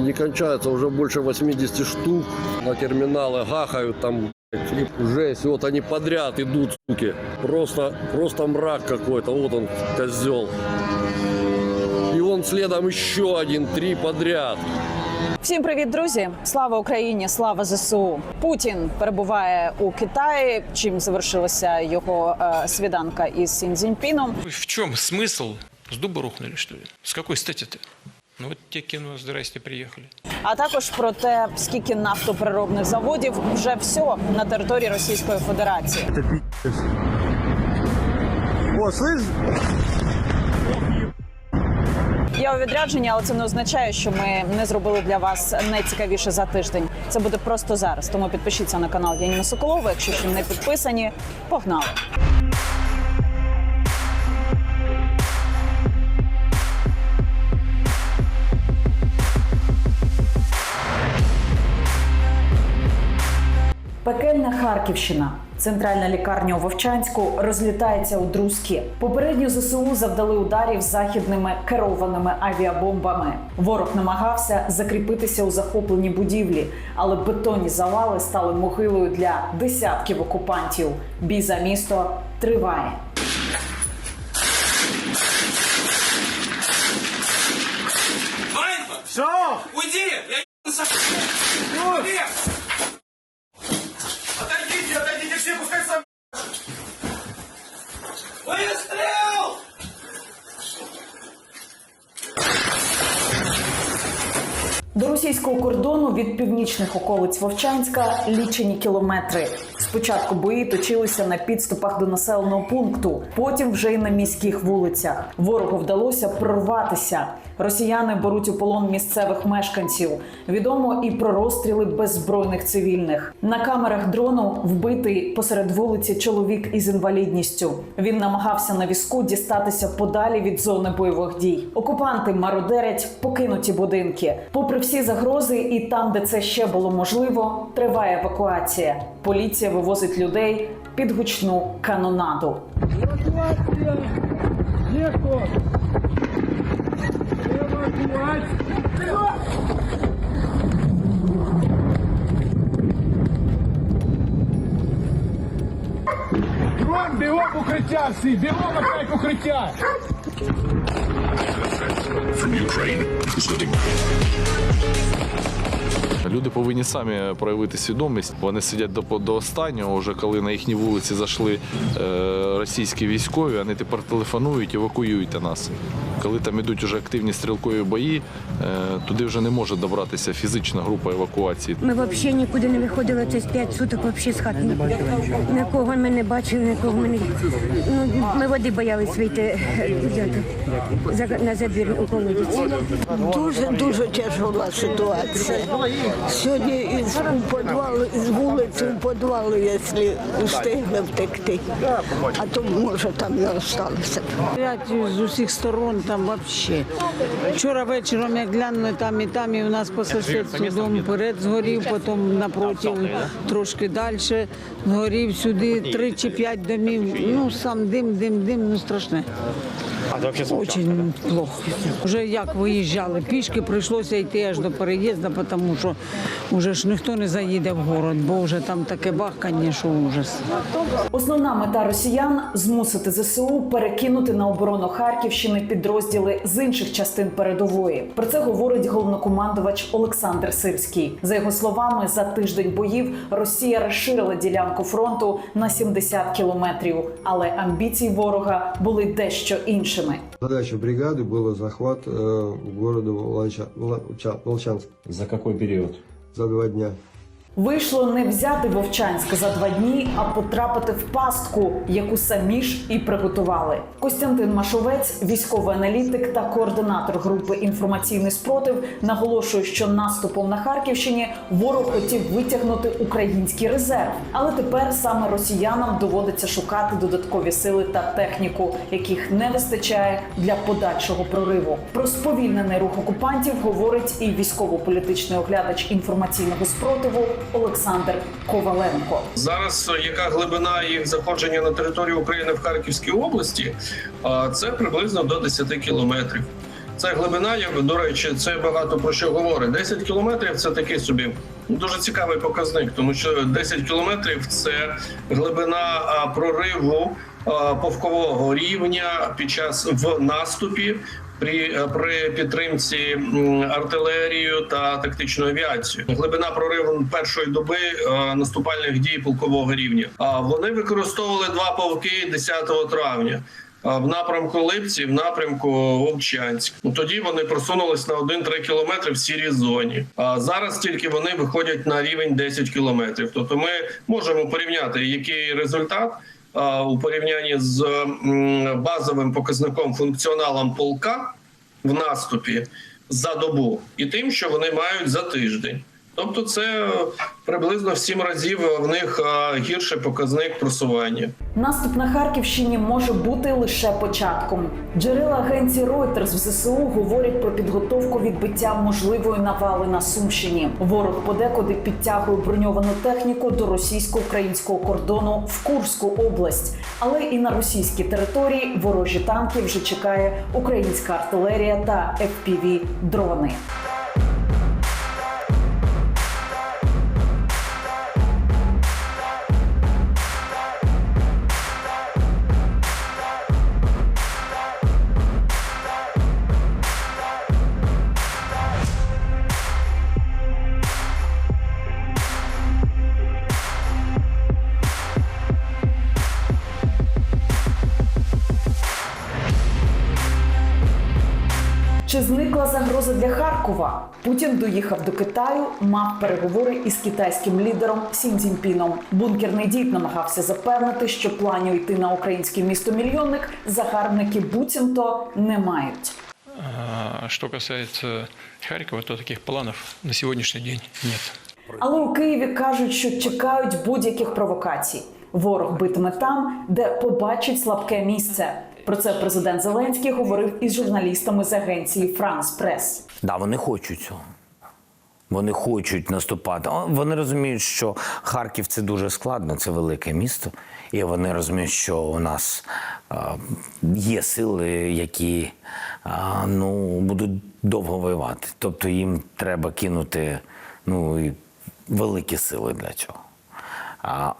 не кончается, уже больше 80 штук. На терминалы гахают там и жесть. Вот они подряд идут, суки. Просто, просто мрак какой-то. Вот он, козел. И он следом еще один, три подряд. Всім привіт, друзі! Слава Україні! Слава ЗСУ! Путін перебуває у Китаї. Чим завершилася його е, свіданка із Сінзіньпіном. В чем смысл? С дуба рухнули, что ли? С какой стати-то? Ну вот те кино, здрасте, приехали. А також про те, скільки нафтопереробних заводів вже все на території Російської Федерації. О, слышь, Я у відрядженні, але це не означає, що ми не зробили для вас найцікавіше за тиждень. Це буде просто зараз. Тому підпишіться на канал Яніна Соколова. Якщо ще не підписані, погнали. Пекельна Харківщина. Центральна лікарня у Вовчанську розлітається у друзки. Попередньо ЗСУ завдали ударів західними керованими авіабомбами. Ворог намагався закріпитися у захопленій будівлі, але бетонні завали стали могилою для десятків окупантів. Бій за місто триває. Ванька, уйди! Я ебану со- Уйди! Отойдите, отойдите все, пускай сам... Выстрел! До російського кордону від північних околиць Вовчанська лічені кілометри. Спочатку бої точилися на підступах до населеного пункту, потім вже й на міських вулицях. Ворогу вдалося прорватися. Росіяни беруть у полон місцевих мешканців. Відомо і про розстріли беззбройних цивільних. На камерах дрону вбитий посеред вулиці чоловік із інвалідністю. Він намагався на візку дістатися подалі від зони бойових дій. Окупанти мародерять покинуті будинки. Попри всі загрози, і там, де це ще було можливо, триває евакуація. Поліція вивозить людей під гучну канонаду. Эвакуация! Нету! Эвакуация! Бігом, бігом укриття всі! Бігом опять укриття! Люди повинні самі проявити свідомість. Вони сидять до, до останнього, вже коли на їхні вулиці зайшли е, російські військові, вони тепер телефонують, евакуюйте нас. Коли там ідуть вже активні стрілкові бої, е, туди вже не може добратися фізична група евакуації. Ми взагалі нікуди не виходили це з 5 суток взагалі з хати. Нікого ми не бачили, нікого ми не ну, ми води боялись вийти на забір у колодязі. Дуже дуже тяжела ситуація. Сьогодні із у підвал, з вулиці в підвал, якщо встигли втекти, а то може там не залишилося. З усіх сторон там взагалі. Вчора вечором як глянули там і там, і у нас по сусідству дом перед згорів, потім напротив, трошки далі згорів сюди три чи п'ять домів. Ну сам дим, дим, дим, ну страшне. Очень плохо. Вже як виїжджали пішки, прийшлося йти аж до переїзду, тому що вже ж ніхто не заїде в город, бо вже там таке бахкання, що ужас. Основна мета росіян змусити ЗСУ перекинути на оборону Харківщини підрозділи з інших частин передової. Про це говорить головнокомандувач Олександр Сирський. За його словами, за тиждень боїв Росія розширила ділянку фронту на 70 кілометрів, але амбіції ворога були дещо іншими. Задача бригады была захват э, города Волча- Волча- Волчанск За какой период? за два дня. Вийшло не взяти Вовчанськ за два дні, а потрапити в пастку, яку самі ж і приготували. Костянтин Машовець, військовий аналітик та координатор групи інформаційний спротив, наголошує, що наступом на Харківщині ворог хотів витягнути український резерв, але тепер саме росіянам доводиться шукати додаткові сили та техніку, яких не вистачає для подальшого прориву. Про сповільнений рух окупантів говорить і військово-політичний оглядач інформаційного спротиву Олександр Коваленко. Зараз е, яка глибина їх заходження на територію України в Харківській області? А, Це приблизно до 10 кілометрів. Це глибина, як до речі, це багато про що говорить. 10 кілометрів це такий собі дуже цікавий показник, тому що 10 кілометрів це глибина прориву повкового рівня під час в наступі. При, е, при підтримці м, артилерією та тактичною авіацією глибина прориву першої доби е, наступальних дій полкового рівня. А вони використовували два полки 10 травня. В напрямку Липці, в напрямку Вовчанськ. Ну, Тоді вони просунулись на 1-3 кілометри в сірій зоні. А зараз тільки вони виходять на рівень 10 кілометрів. Тобто ми можемо порівняти, який результат у порівнянні з базовим показником функціоналом полка в наступі за добу і тим, що вони мають за тиждень. Тобто, це приблизно в сім разів в них гірший показник просування. Наступ на Харківщині може бути лише початком. Джерела агенції Reuters в ЗСУ говорять про підготовку відбиття можливої навали на Сумщині. Ворог подекуди підтягує броньовану техніку до російсько-українського кордону в Курську область, але і на російській території ворожі танки вже чекає українська артилерія та fpv дрони. Харкова? Путін доїхав до Китаю, мав переговори із китайським лідером Сім Цзіньпіном. Бункерний дід намагався запевнити, що планів йти на українське місто мільйонник загарбники буцімто не мають. А что касается Харькова, то таких планов на сегодняшний день нет. Але у Києві кажуть, що чекають будь-яких провокацій. Ворог битиме там, де побачить слабке місце. Про це президент Зеленський говорив із журналістами з агенції Франс Прес. Да, вони хочуть цього. Вони хочуть наступати. Вони розуміють, що Харків це дуже складно, це велике місто. І вони розуміють, що у нас є сили, які ну, будуть довго воювати. Тобто їм треба кинути ну, великі сили для цього.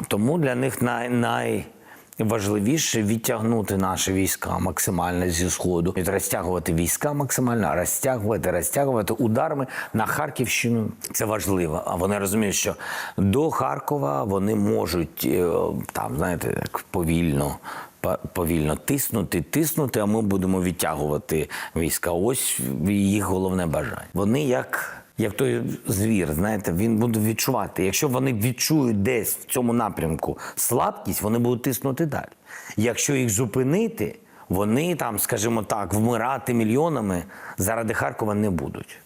Тому для них най, найважливіше відтягнути наші війська максимально зі сходу, І розтягувати війська максимально, розтягувати, розтягувати ударами на Харківщину. Це важливо. А вони розуміють, що до Харкова вони можуть е, там, знаєте, так повільно. Повільно тиснути, тиснути, а ми будемо відтягувати війська. Ось їх головне бажання. Вони як як той звір, знаєте, він буде відчувати. Якщо вони відчують десь в цьому напрямку слабкість, вони будуть тиснути далі. Якщо їх зупинити, вони там, скажімо так, вмирати мільйонами заради Харкова не будуть.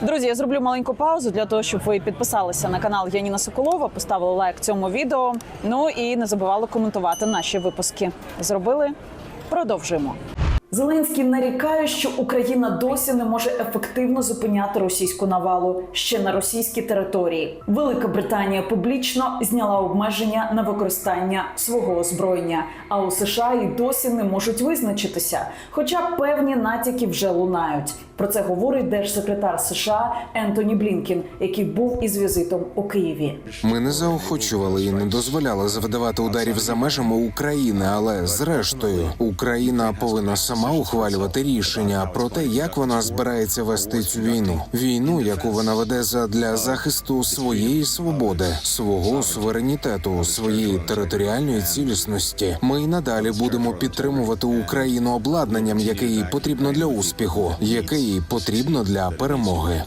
Друзі, я зроблю маленьку паузу для того, щоб ви підписалися на канал Яніна Соколова, поставили лайк цьому відео. Ну і не забували коментувати наші випуски. Зробили? Продовжуємо. Зеленський нарікає, що Україна досі не може ефективно зупиняти російську навалу ще на російській території. Велика Британія публічно зняла обмеження на використання свого озброєння. А у США і досі не можуть визначитися, хоча певні натяки вже лунають. Про це говорить держсекретар США Ентоні Блінкін, який був із візитом у Києві. Ми не заохочували і не дозволяли завдавати ударів за межами України, але зрештою Україна повинна сама ухвалювати рішення про те, як вона збирається вести цю війну. Війну, яку вона веде задля захисту своєї свободи, свого суверенітету, своєї територіальної цілісності. Ми й надалі будемо підтримувати Україну обладнанням, яке їй потрібно для успіху, яке їй потрібно для перемоги.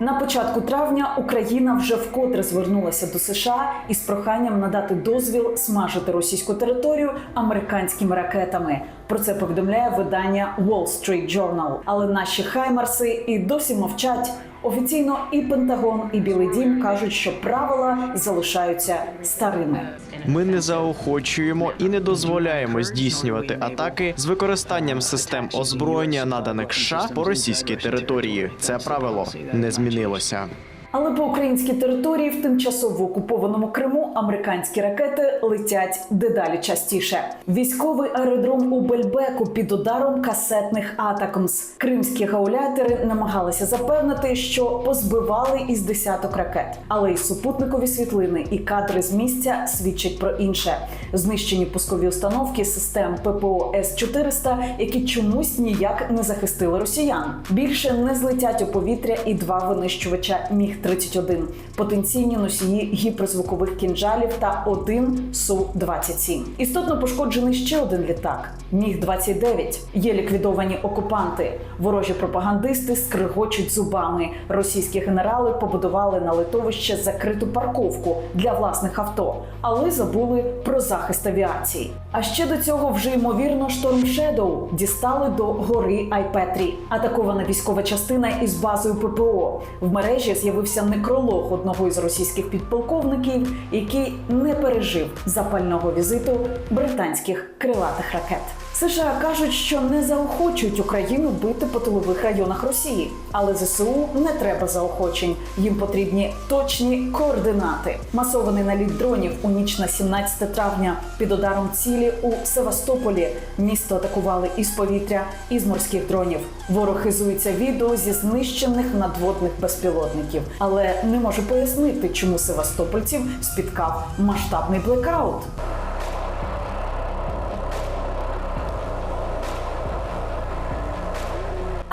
На початку травня Україна вже вкотре звернулася до США із проханням надати дозвіл смажити російську територію американськими ракетами. Про це повідомляє видання Wall Street Journal. Але наші хаймарси і досі мовчать. Офіційно і Пентагон, і Білий Дім кажуть, що правила залишаються старими. Ми не заохочуємо і не дозволяємо здійснювати атаки з використанням систем озброєння, наданих США по російській території. Це правило не змінилося. Але по українській території в тимчасово окупованому Криму американські ракети летять дедалі частіше. Військовий аеродром у Бельбеку під ударом касетних атакамс. Кримські гаулятери намагалися запевнити, що позбивали із десяток ракет, але й супутникові світлини і кадри з місця свідчать про інше. Знищені пускові установки систем ППО С-400, які чомусь ніяк не захистили росіян. Більше не злетять у повітря і два винищувача Міг 31 потенційні носії гіперзвукових кінжалів та один су 27 Істотно пошкоджений ще один літак. Міг 29 Є ліквідовані окупанти. Ворожі пропагандисти скригочуть зубами. Російські генерали побудували на литовище закриту парковку для власних авто, але забули про захист авіації. А ще до цього вже ймовірно шторм Шедоу дістали до гори Айпетрі. Атакована військова частина із базою ППО. В мережі з'явився некролог одного із російських підполковників, який не пережив запального візиту британських крилатих ракет. США кажуть, що не заохочують Україну бити по тилових районах Росії, але ЗСУ не треба заохочень. Їм потрібні точні координати. Масований наліт дронів у ніч на 17 травня під ударом цілі у Севастополі. Місто атакували із повітря, і з морських дронів. Ворог хизується відео зі знищених надводних безпілотників, але не може пояснити, чому севастопольців спіткав масштабний блекаут.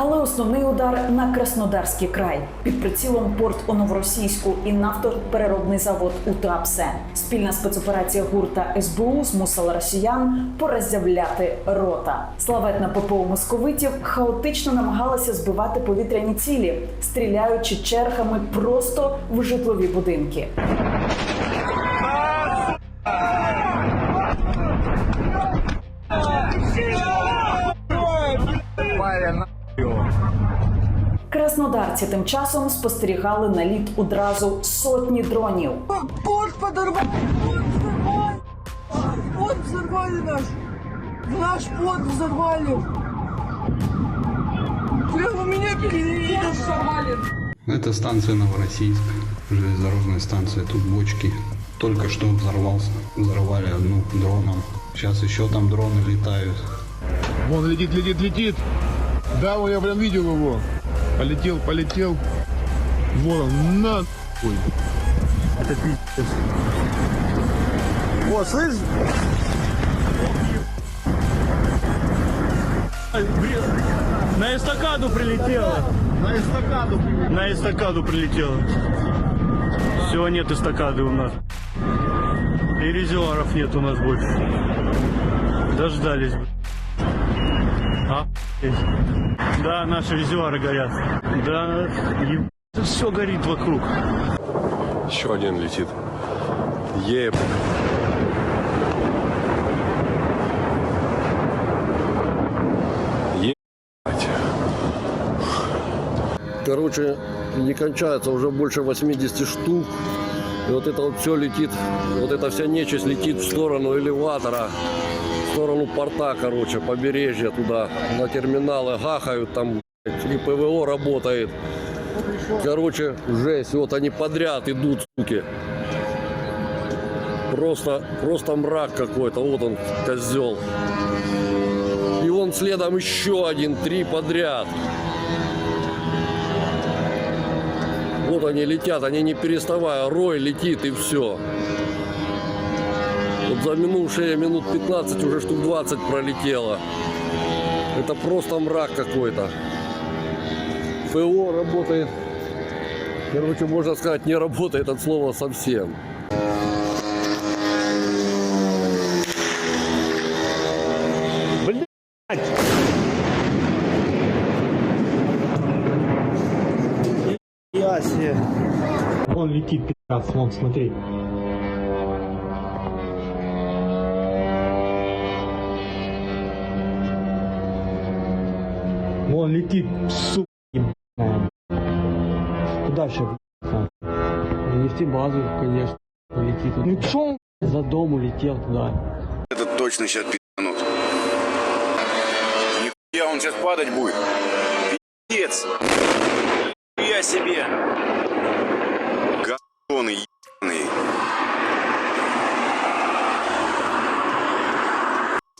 Але основний удар на Краснодарський край під прицілом порт у Новоросійську і нафтопереробний завод у Туапсе. Спільна спецоперація ГУР та СБУ змусила росіян пороззявляти рота. Славетна ППО московитів хаотично намагалася збивати повітряні цілі, стріляючи чергами просто в житлові будинки. Краснодарці тим часом спостерігали наліт одразу сотні дронів. Порт подорвал! Порт взорвали! Наш! Наш порт взорвали! Прямо меня перед взорвали! Это станция Новороссийск, железнодорожная станция. Тут бочки. Только что взорвался. Взорвали одну дроном. Сейчас еще там дроны летают. Вон летит, летит, летит. Да, я прям видел его. Полетел, полетел. Вон он, на. Ой. Это пиздец. О, слышь? На эстакаду прилетело. На эстакаду. На эстакаду прилетело. Все, нет эстакады у нас. И резервуаров нет у нас больше. Дождались. А, да, наши резервуары горят. Да, все горит вокруг. Еще один летит. Еб. Ебать. Короче, не кончается уже больше 80 штук. И вот это вот все летит, вот эта вся нечисть летит в сторону элеватора, сторону порта, короче, побережья туда, на терминалы гахают, там и ПВО работает. Короче, жесть, вот они подряд идут, суки. Просто, просто мрак какой-то, вот он, козел. И он следом еще один, три подряд. Вот они летят, они не переставая, рой летит и все. Вот за минувшие минут 15 уже штук 20 пролетело. Это просто мрак какой-то. ПО работает. Короче, можно сказать, не работает от слова совсем. Ясе. Он летит, пи***ц, вон, смотри. Вон летит, сука, ебаная. Куда сейчас? На нефтебазу, конечно, летит. Ну чё он за дом улетел туда? Этот точно сейчас пи***нут. Нихуя он сейчас падать будет. Пиздец. Я себе. Гандоны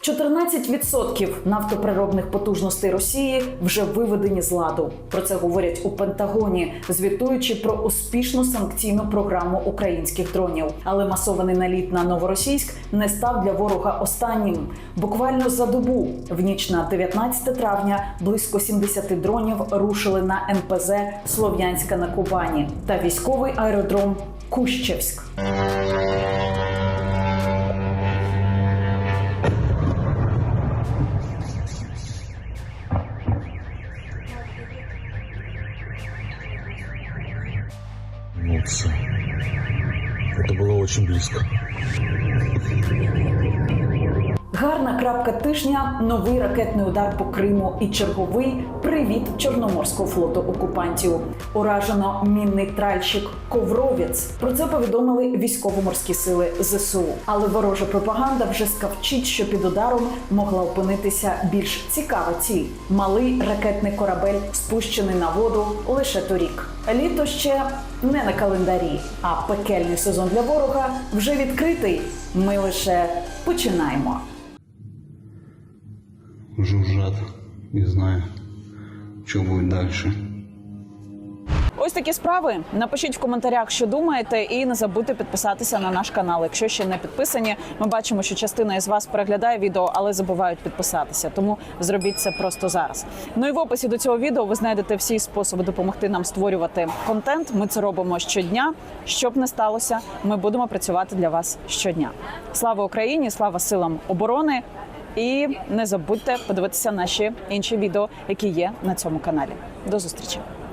14% нафтоприробних потужностей Росії вже виведені з ладу. Про це говорять у Пентагоні, звітуючи про успішну санкційну програму українських дронів. Але масований наліт на новоросійськ не став для ворога останнім. Буквально за добу, в ніч на 19 травня, близько 70 дронів рушили на НПЗ Слов'янська на Кубані та військовий аеродром Кущевськ. Это было крапка тижня, новий ракетний удар по Криму і черговий привіт Чорноморського флоту окупантів. Уражено мінний тральщик Ковровець. Про це повідомили військово-морські сили ЗСУ. Але ворожа пропаганда вже скавчить, що під ударом могла опинитися більш цікава ціль. Малий ракетний корабель, спущений на воду лише торік. Літо ще не на календарі, а пекельний сезон для ворога вже відкритий. Ми лише починаємо. Жужжат. Не знаю, что будет дальше. Ось такі справи. Напишіть в коментарях, що думаєте, і не забудьте підписатися на наш канал. Якщо ще не підписані, ми бачимо, що частина із вас переглядає відео, але забувають підписатися. Тому зробіть це просто зараз. Ну і в описі до цього відео ви знайдете всі способи допомогти нам створювати контент. Ми це робимо щодня. Щоб не сталося, ми будемо працювати для вас щодня. Слава Україні! Слава силам оборони! І не забудьте подивитися наші інші відео, які є на цьому каналі. До зустрічі!